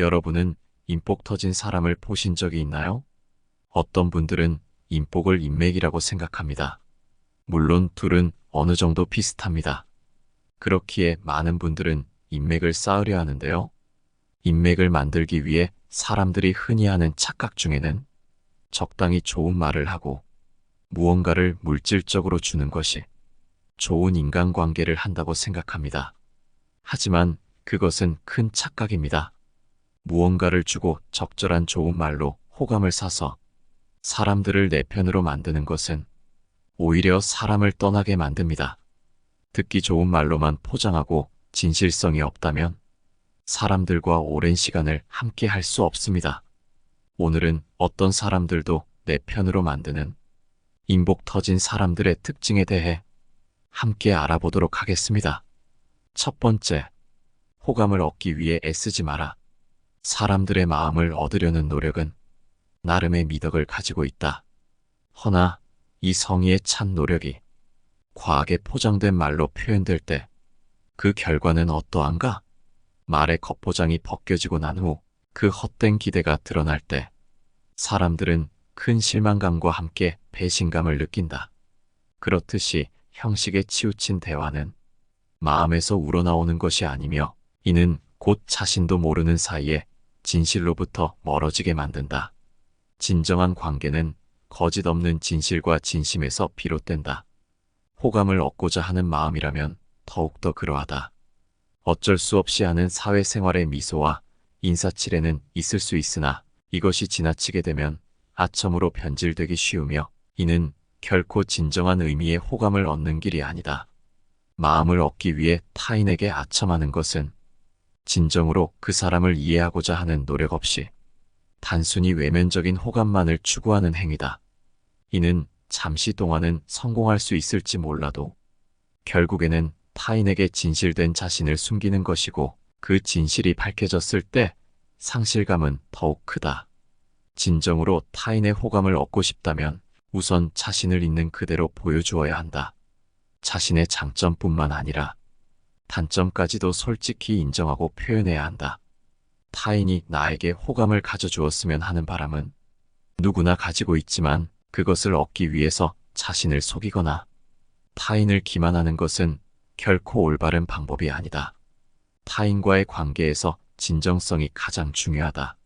여러분은 인복 터진 사람을 보신 적이 있나요? 어떤 분들은 인복을 인맥이라고 생각합니다. 물론 둘은 어느 정도 비슷합니다. 그렇기에 많은 분들은 인맥을 쌓으려 하는데요. 인맥을 만들기 위해 사람들이 흔히 하는 착각 중에는 적당히 좋은 말을 하고 무언가를 물질적으로 주는 것이 좋은 인간관계를 한다고 생각합니다. 하지만 그것은 큰 착각입니다. 무언가를 주고 적절한 좋은 말로 호감을 사서 사람들을 내 편으로 만드는 것은 오히려 사람을 떠나게 만듭니다. 듣기 좋은 말로만 포장하고 진실성이 없다면 사람들과 오랜 시간을 함께 할 수 없습니다. 오늘은 어떤 사람들도 내 편으로 만드는 인복 터진 사람들의 특징에 대해 함께 알아보도록 하겠습니다. 첫 번째, 호감을 얻기 위해 애쓰지 마라. 사람들의 마음을 얻으려는 노력은 나름의 미덕을 가지고 있다. 허나 이 성의에 찬 노력이 과하게 포장된 말로 표현될 때 그 결과는 어떠한가? 말의 겉포장이 벗겨지고 난 후 그 헛된 기대가 드러날 때 사람들은 큰 실망감과 함께 배신감을 느낀다. 그렇듯이 형식에 치우친 대화는 마음에서 우러나오는 것이 아니며 이는 곧 자신도 모르는 사이에 진실로부터 멀어지게 만든다. 진정한 관계는 거짓 없는 진실과 진심에서 비롯된다. 호감을 얻고자 하는 마음이라면 더욱더 그러하다. 어쩔 수 없이 하는 사회생활의 미소와 인사치레는 있을 수 있으나 이것이 지나치게 되면 아첨으로 변질되기 쉬우며 이는 결코 진정한 의미의 호감을 얻는 길이 아니다. 마음을 얻기 위해 타인에게 아첨하는 것은 진정으로 그 사람을 이해하고자 하는 노력 없이 단순히 외면적인 호감만을 추구하는 행위다. 이는 잠시 동안은 성공할 수 있을지 몰라도 결국에는 타인에게 진실된 자신을 숨기는 것이고 그 진실이 밝혀졌을 때 상실감은 더욱 크다. 진정으로 타인의 호감을 얻고 싶다면 우선 자신을 있는 그대로 보여주어야 한다. 자신의 장점뿐만 아니라 단점까지도 솔직히 인정하고 표현해야 한다. 타인이 나에게 호감을 가져주었으면 하는 바람은 누구나 가지고 있지만 그것을 얻기 위해서 자신을 속이거나 타인을 기만하는 것은 결코 올바른 방법이 아니다. 타인과의 관계에서 진정성이 가장 중요하다.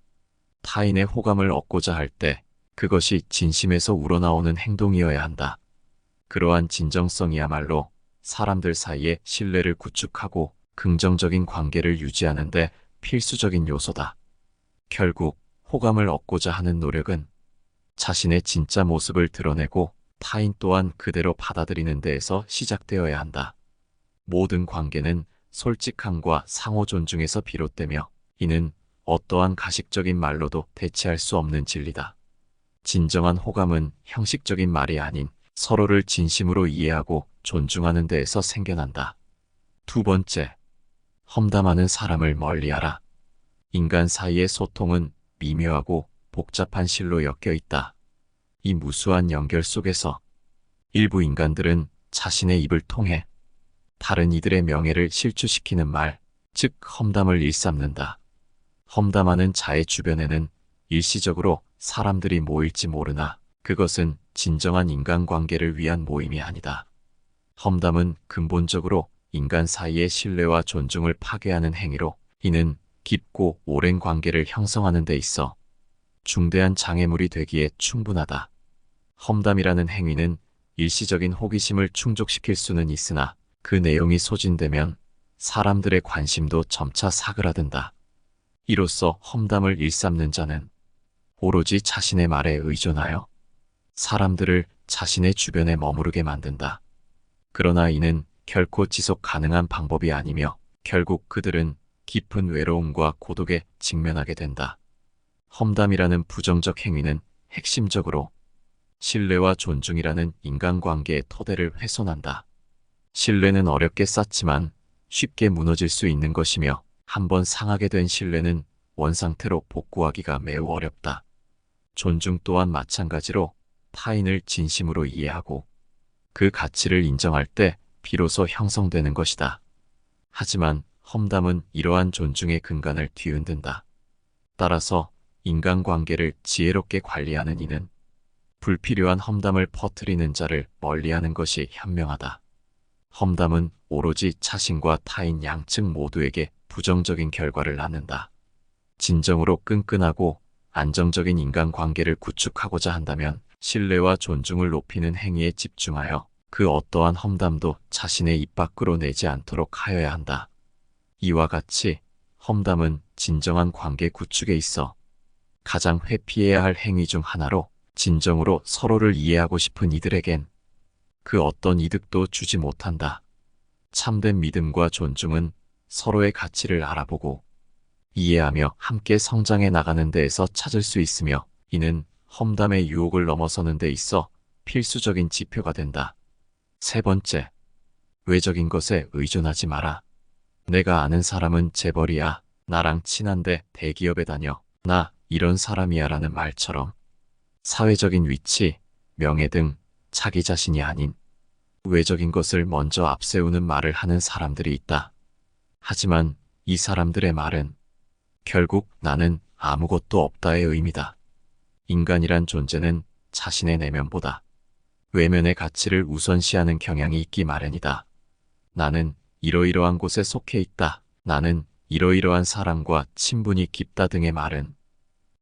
타인의 호감을 얻고자 할 때 그것이 진심에서 우러나오는 행동이어야 한다. 그러한 진정성이야말로 사람들 사이에 신뢰를 구축하고 긍정적인 관계를 유지하는데 필수적인 요소다. 결국 호감을 얻고자 하는 노력은 자신의 진짜 모습을 드러내고 타인 또한 그대로 받아들이는 데에서 시작되어야 한다. 모든 관계는 솔직함과 상호 존중에서 비롯되며 이는 어떠한 가식적인 말로도 대체할 수 없는 진리다. 진정한 호감은 형식적인 말이 아닌 서로를 진심으로 이해하고 존중하는 데에서 생겨난다. 두 번째, 험담하는 사람을 멀리하라. 인간 사이의 소통은 미묘하고 복잡한 실로 엮여 있다. 이 무수한 연결 속에서 일부 인간들은 자신의 입을 통해 다른 이들의 명예를 실추시키는 말, 즉 험담을 일삼는다. 험담하는 자의 주변에는 일시적으로 사람들이 모일지 모르나 그것은 진정한 인간관계를 위한 모임이 아니다. 험담은 근본적으로 인간 사이의 신뢰와 존중을 파괴하는 행위로 이는 깊고 오랜 관계를 형성하는 데 있어 중대한 장애물이 되기에 충분하다. 험담이라는 행위는 일시적인 호기심을 충족시킬 수는 있으나 그 내용이 소진되면 사람들의 관심도 점차 사그라든다. 이로써 험담을 일삼는 자는 오로지 자신의 말에 의존하여 사람들을 자신의 주변에 머무르게 만든다. 그러나 이는 결코 지속 가능한 방법이 아니며 결국 그들은 깊은 외로움과 고독에 직면하게 된다. 험담이라는 부정적 행위는 핵심적으로 신뢰와 존중이라는 인간관계의 토대를 훼손한다. 신뢰는 어렵게 쌓지만 쉽게 무너질 수 있는 것이며 한번 상하게 된 신뢰는 원상태로 복구하기가 매우 어렵다. 존중 또한 마찬가지로 타인을 진심으로 이해하고 그 가치를 인정할 때 비로소 형성되는 것이다. 하지만 험담은 이러한 존중의 근간을 뒤흔든다. 따라서 인간관계를 지혜롭게 관리하는 이는 불필요한 험담을 퍼뜨리는 자를 멀리하는 것이 현명하다. 험담은 오로지 자신과 타인 양측 모두에게 부정적인 결과를 낳는다. 진정으로 끈끈하고 안정적인 인간관계를 구축하고자 한다면 신뢰와 존중을 높이는 행위에 집중하여 그 어떠한 험담도 자신의 입 밖으로 내지 않도록 하여야 한다. 이와 같이 험담은 진정한 관계 구축에 있어 가장 회피해야 할 행위 중 하나로 진정으로 서로를 이해하고 싶은 이들에겐 그 어떤 이득도 주지 못한다. 참된 믿음과 존중은 서로의 가치를 알아보고 이해하며 함께 성장해 나가는 데에서 찾을 수 있으며 이는 험담의 유혹을 넘어서는 데 있어 필수적인 지표가 된다. 세 번째, 외적인 것에 의존하지 마라. 내가 아는 사람은 재벌이야. 나랑 친한데 대기업에 다녀. 나 이런 사람이야 라는 말처럼 사회적인 위치, 명예 등 자기 자신이 아닌 외적인 것을 먼저 앞세우는 말을 하는 사람들이 있다. 하지만 이 사람들의 말은 결국 나는 아무것도 없다의 의미다. 인간이란 존재는 자신의 내면보다 외면의 가치를 우선시하는 경향이 있기 마련이다. 나는 이러이러한 곳에 속해 있다. 나는 이러이러한 사람과 친분이 깊다 등의 말은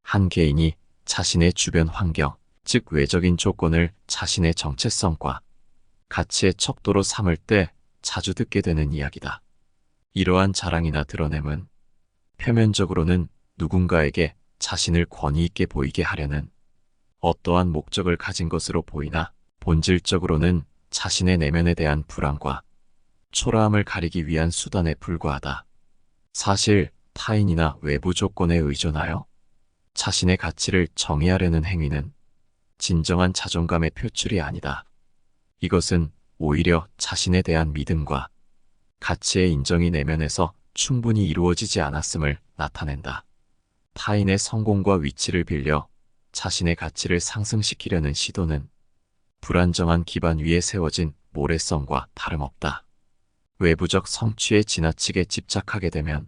한 개인이 자신의 주변 환경, 즉 외적인 조건을 자신의 정체성과 가치의 척도로 삼을 때 자주 듣게 되는 이야기다. 이러한 자랑이나 드러냄은 표면적으로는 누군가에게 자신을 권위 있게 보이게 하려는 어떠한 목적을 가진 것으로 보이나 본질적으로는 자신의 내면에 대한 불안과 초라함을 가리기 위한 수단에 불과하다. 사실 타인이나 외부 조건에 의존하여 자신의 가치를 정의하려는 행위는 진정한 자존감의 표출이 아니다. 이것은 오히려 자신에 대한 믿음과 가치의 인정이 내면에서 충분히 이루어지지 않았음을 나타낸다. 타인의 성공과 위치를 빌려 자신의 가치를 상승시키려는 시도는 불안정한 기반 위에 세워진 모래성과 다름없다. 외부적 성취에 지나치게 집착하게 되면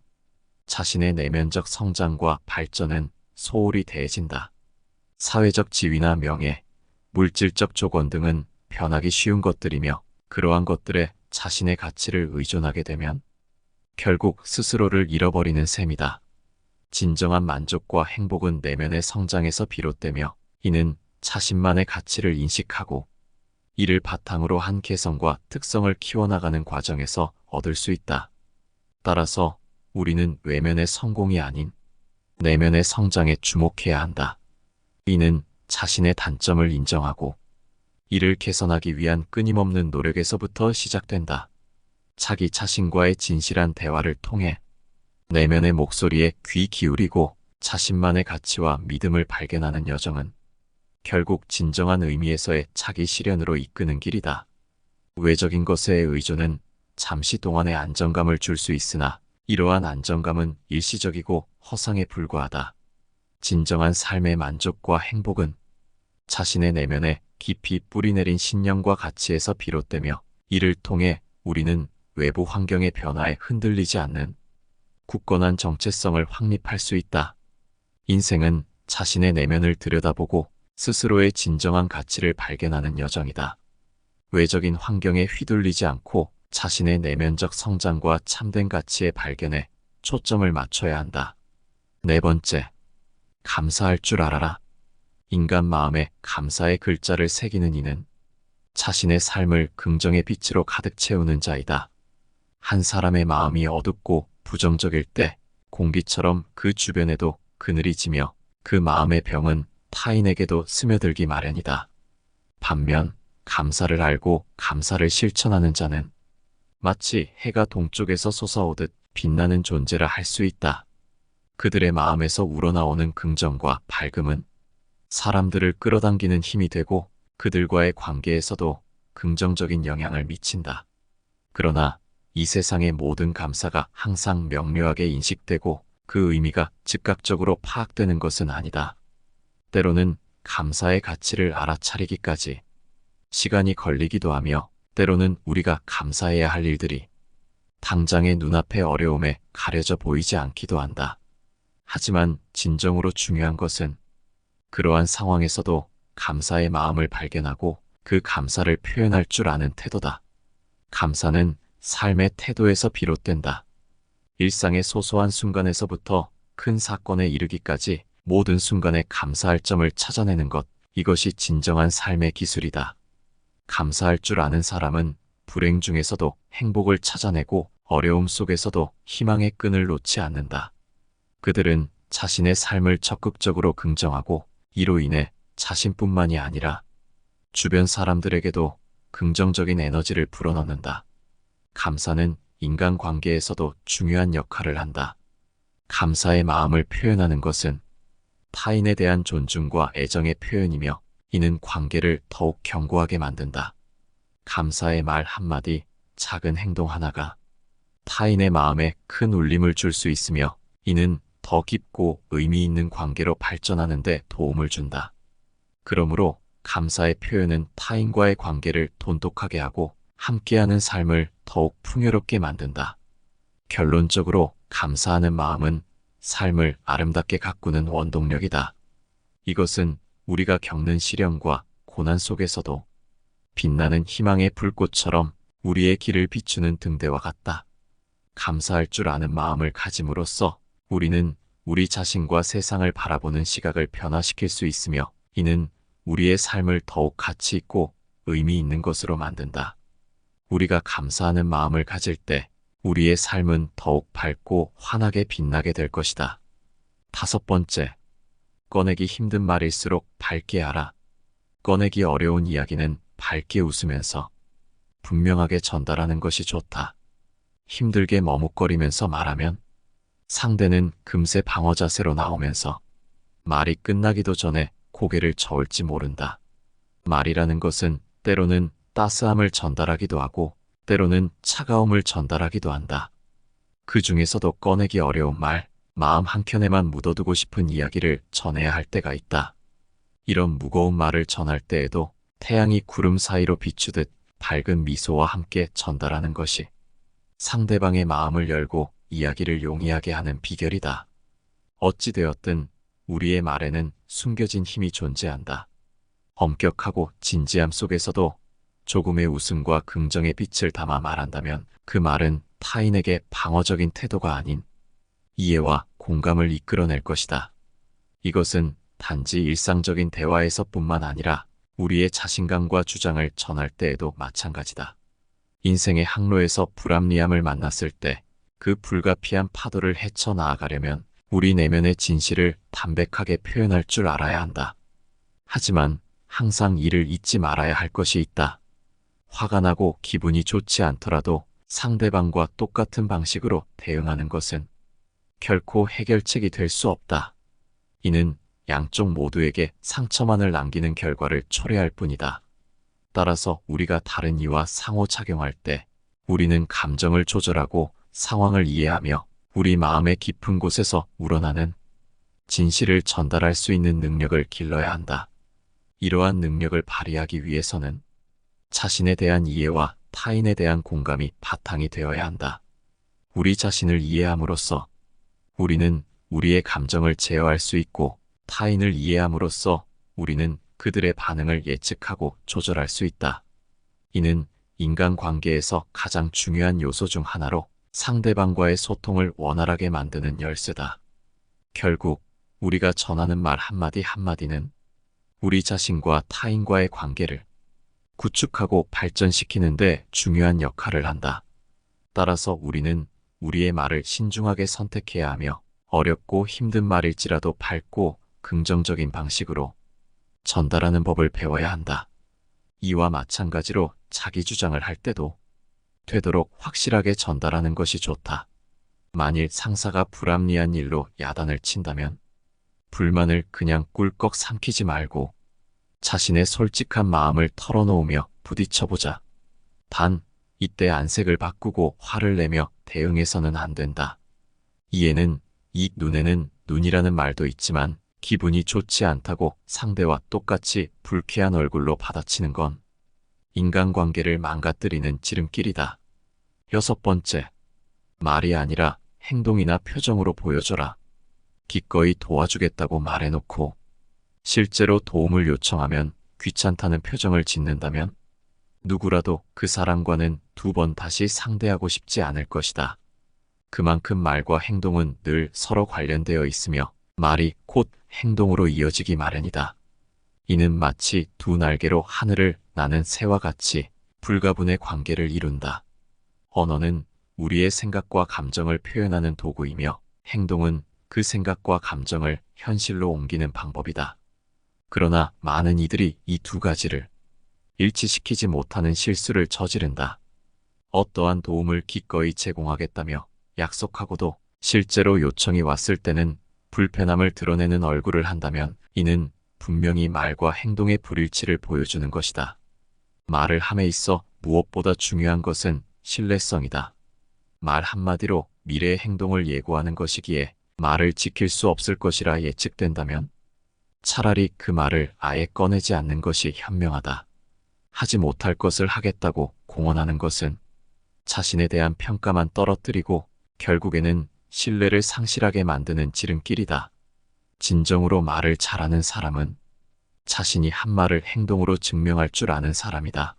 자신의 내면적 성장과 발전은 소홀히 대해진다. 사회적 지위나 명예, 물질적 조건 등은 변하기 쉬운 것들이며 그러한 것들에 자신의 가치를 의존하게 되면 결국 스스로를 잃어버리는 셈이다. 진정한 만족과 행복은 내면의 성장에서 비롯되며 이는 자신만의 가치를 인식하고 이를 바탕으로 한 개성과 특성을 키워나가는 과정에서 얻을 수 있다. 따라서 우리는 외면의 성공이 아닌 내면의 성장에 주목해야 한다. 이는 자신의 단점을 인정하고 이를 개선하기 위한 끊임없는 노력에서부터 시작된다. 자기 자신과의 진실한 대화를 통해 내면의 목소리에 귀 기울이고 자신만의 가치와 믿음을 발견하는 여정은 결국 진정한 의미에서의 자기 실현으로 이끄는 길이다. 외적인 것의 의존은 잠시 동안의 안정감을 줄 수 있으나 이러한 안정감은 일시적이고 허상에 불과하다. 진정한 삶의 만족과 행복은 자신의 내면에 깊이 뿌리내린 신념과 가치에서 비롯되며 이를 통해 우리는 외부 환경의 변화에 흔들리지 않는 굳건한 정체성을 확립할 수 있다. 인생은 자신의 내면을 들여다보고 스스로의 진정한 가치를 발견하는 여정이다. 외적인 환경에 휘둘리지 않고 자신의 내면적 성장과 참된 가치의 발견에 초점을 맞춰야 한다. 네 번째, 감사할 줄 알아라. 인간 마음에 감사의 글자를 새기는 이는 자신의 삶을 긍정의 빛으로 가득 채우는 자이다. 한 사람의 마음이 어둡고 부정적일 때 공기처럼 그 주변에도 그늘이 지며 그 마음의 병은 타인에게도 스며들기 마련이다. 반면 감사를 알고 감사를 실천하는 자는 마치 해가 동쪽에서 솟아오듯 빛나는 존재라 할 수 있다. 그들의 마음에서 우러나오는 긍정과 밝음은 사람들을 끌어당기는 힘이 되고 그들과의 관계에서도 긍정적인 영향을 미친다. 그러나 이 세상의 모든 감사가 항상 명료하게 인식되고 그 의미가 즉각적으로 파악되는 것은 아니다. 때로는 감사의 가치를 알아차리기까지 시간이 걸리기도 하며 때로는 우리가 감사해야 할 일들이 당장의 눈앞의 어려움에 가려져 보이지 않기도 한다. 하지만 진정으로 중요한 것은 그러한 상황에서도 감사의 마음을 발견하고 그 감사를 표현할 줄 아는 태도다. 감사는 삶의 태도에서 비롯된다. 일상의 소소한 순간에서부터 큰 사건에 이르기까지 모든 순간에 감사할 점을 찾아내는 것, 이것이 진정한 삶의 기술이다. 감사할 줄 아는 사람은 불행 중에서도 행복을 찾아내고 어려움 속에서도 희망의 끈을 놓지 않는다. 그들은 자신의 삶을 적극적으로 긍정하고 이로 인해 자신뿐만이 아니라 주변 사람들에게도 긍정적인 에너지를 불어넣는다. 감사는 인간 관계에서도 중요한 역할을 한다. 감사의 마음을 표현하는 것은 타인에 대한 존중과 애정의 표현이며 이는 관계를 더욱 견고하게 만든다. 감사의 말 한마디, 작은 행동 하나가 타인의 마음에 큰 울림을 줄 수 있으며 이는 더 깊고 의미 있는 관계로 발전하는 데 도움을 준다. 그러므로 감사의 표현은 타인과의 관계를 돈독하게 하고 함께하는 삶을 더욱 풍요롭게 만든다. 결론적으로 감사하는 마음은 삶을 아름답게 가꾸는 원동력이다. 이것은 우리가 겪는 시련과 고난 속에서도 빛나는 희망의 불꽃처럼 우리의 길을 비추는 등대와 같다. 감사할 줄 아는 마음을 가짐으로써 우리는 우리 자신과 세상을 바라보는 시각을 변화시킬 수 있으며 이는 우리의 삶을 더욱 가치 있고 의미 있는 것으로 만든다. 우리가 감사하는 마음을 가질 때 우리의 삶은 더욱 밝고 환하게 빛나게 될 것이다. 다섯 번째, 꺼내기 힘든 말일수록 밝게 알아. 꺼내기 어려운 이야기는 밝게 웃으면서 분명하게 전달하는 것이 좋다. 힘들게 머뭇거리면서 말하면 상대는 금세 방어 자세로 나오면서 말이 끝나기도 전에 고개를 저을지 모른다. 말이라는 것은 때로는 따스함을 전달하기도 하고 때로는 차가움을 전달하기도 한다. 그 중에서도 꺼내기 어려운 말, 마음 한켠에만 묻어두고 싶은 이야기를 전해야 할 때가 있다. 이런 무거운 말을 전할 때에도 태양이 구름 사이로 비추듯 밝은 미소와 함께 전달하는 것이 상대방의 마음을 열고 이야기를 용이하게 하는 비결이다. 어찌되었든 우리의 말에는 숨겨진 힘이 존재한다. 엄격하고 진지함 속에서도 조금의 웃음과 긍정의 빛을 담아 말한다면 그 말은 타인에게 방어적인 태도가 아닌 이해와 공감을 이끌어낼 것이다. 이것은 단지 일상적인 대화에서뿐만 아니라 우리의 자신감과 주장을 전할 때에도 마찬가지다. 인생의 항로에서 불합리함을 만났을 때 그 불가피한 파도를 헤쳐 나아가려면 우리 내면의 진실을 담백하게 표현할 줄 알아야 한다. 하지만 항상 이를 잊지 말아야 할 것이 있다. 화가 나고 기분이 좋지 않더라도 상대방과 똑같은 방식으로 대응하는 것은 결코 해결책이 될 수 없다. 이는 양쪽 모두에게 상처만을 남기는 결과를 초래할 뿐이다. 따라서 우리가 다른 이와 상호작용할 때 우리는 감정을 조절하고 상황을 이해하며 우리 마음의 깊은 곳에서 우러나는 진실을 전달할 수 있는 능력을 길러야 한다. 이러한 능력을 발휘하기 위해서는 자신에 대한 이해와 타인에 대한 공감이 바탕이 되어야 한다. 우리 자신을 이해함으로써 우리는 우리의 감정을 제어할 수 있고 타인을 이해함으로써 우리는 그들의 반응을 예측하고 조절할 수 있다. 이는 인간관계에서 가장 중요한 요소 중 하나로 상대방과의 소통을 원활하게 만드는 열쇠다. 결국 우리가 전하는 말 한마디 한마디는 우리 자신과 타인과의 관계를 구축하고 발전시키는데 중요한 역할을 한다. 따라서 우리는 우리의 말을 신중하게 선택해야 하며 어렵고 힘든 말일지라도 밝고 긍정적인 방식으로 전달하는 법을 배워야 한다. 이와 마찬가지로 자기 주장을 할 때도 되도록 확실하게 전달하는 것이 좋다. 만일 상사가 불합리한 일로 야단을 친다면 불만을 그냥 꿀꺽 삼키지 말고 자신의 솔직한 마음을 털어놓으며 부딪혀보자. 단, 이때 안색을 바꾸고 화를 내며 대응해서는 안 된다. 이에는 이 눈에는 눈이라는 말도 있지만 기분이 좋지 않다고 상대와 똑같이 불쾌한 얼굴로 받아치는 건 인간관계를 망가뜨리는 지름길이다. 여섯 번째, 말이 아니라 행동이나 표정으로 보여줘라. 기꺼이 도와주겠다고 말해놓고 실제로 도움을 요청하면 귀찮다는 표정을 짓는다면 누구라도 그 사람과는 두 번 다시 상대하고 싶지 않을 것이다. 그만큼 말과 행동은 늘 서로 관련되어 있으며 말이 곧 행동으로 이어지기 마련이다. 이는 마치 두 날개로 하늘을 나는 새와 같이 불가분의 관계를 이룬다. 언어는 우리의 생각과 감정을 표현하는 도구이며 행동은 그 생각과 감정을 현실로 옮기는 방법이다. 그러나 많은 이들이 이 두 가지를 일치시키지 못하는 실수를 저지른다. 어떠한 도움을 기꺼이 제공하겠다며 약속하고도 실제로 요청이 왔을 때는 불편함을 드러내는 얼굴을 한다면 이는 분명히 말과 행동의 불일치를 보여주는 것이다. 말을 함에 있어 무엇보다 중요한 것은 신뢰성이다. 말 한마디로 미래의 행동을 예고하는 것이기에 말을 지킬 수 없을 것이라 예측된다면 차라리 그 말을 아예 꺼내지 않는 것이 현명하다. 하지 못할 것을 하겠다고 공언하는 것은 자신에 대한 평가만 떨어뜨리고 결국에는 신뢰를 상실하게 만드는 지름길이다. 진정으로 말을 잘하는 사람은 자신이 한 말을 행동으로 증명할 줄 아는 사람이다.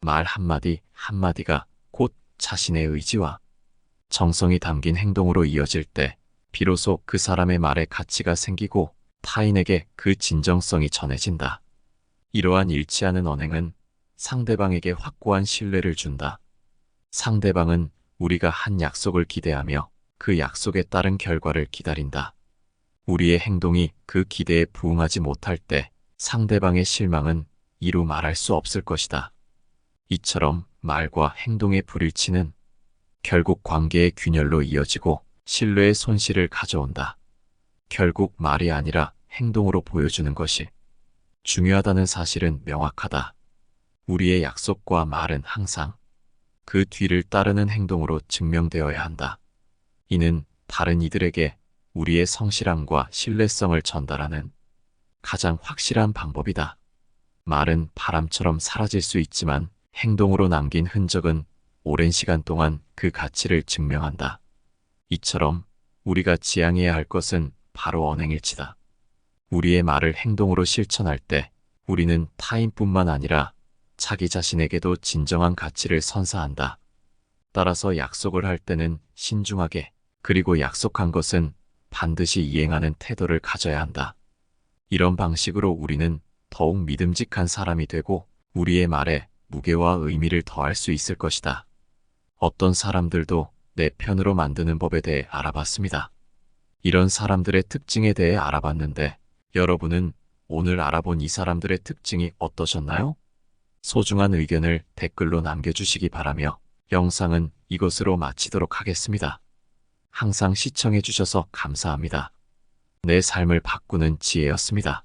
말 한마디 한마디가 곧 자신의 의지와 정성이 담긴 행동으로 이어질 때 비로소 그 사람의 말에 가치가 생기고 타인에게 그 진정성이 전해진다. 이러한 일치하는 언행은 상대방에게 확고한 신뢰를 준다. 상대방은 우리가 한 약속을 기대하며 그 약속에 따른 결과를 기다린다. 우리의 행동이 그 기대에 부응하지 못할 때 상대방의 실망은 이루 말할 수 없을 것이다. 이처럼 말과 행동의 불일치는 결국 관계의 균열로 이어지고 신뢰의 손실을 가져온다. 결국 말이 아니라 행동으로 보여주는 것이 중요하다는 사실은 명확하다. 우리의 약속과 말은 항상 그 뒤를 따르는 행동으로 증명되어야 한다. 이는 다른 이들에게 우리의 성실함과 신뢰성을 전달하는 가장 확실한 방법이다. 말은 바람처럼 사라질 수 있지만 행동으로 남긴 흔적은 오랜 시간 동안 그 가치를 증명한다. 이처럼 우리가 지향해야 할 것은 바로 언행일치다. 우리의 말을 행동으로 실천할 때 우리는 타인뿐만 아니라 자기 자신에게도 진정한 가치를 선사한다. 따라서 약속을 할 때는 신중하게 그리고 약속한 것은 반드시 이행하는 태도를 가져야 한다. 이런 방식으로 우리는 더욱 믿음직한 사람이 되고 우리의 말에 무게와 의미를 더할 수 있을 것이다. 어떤 사람들도 내 편으로 만드는 법에 대해 알아봤습니다. 이런 사람들의 특징에 대해 알아봤는데 여러분은 오늘 알아본 이 사람들의 특징이 어떠셨나요? 소중한 의견을 댓글로 남겨주시기 바라며 영상은 이것으로 마치도록 하겠습니다. 항상 시청해주셔서 감사합니다. 내 삶을 바꾸는 지혜였습니다.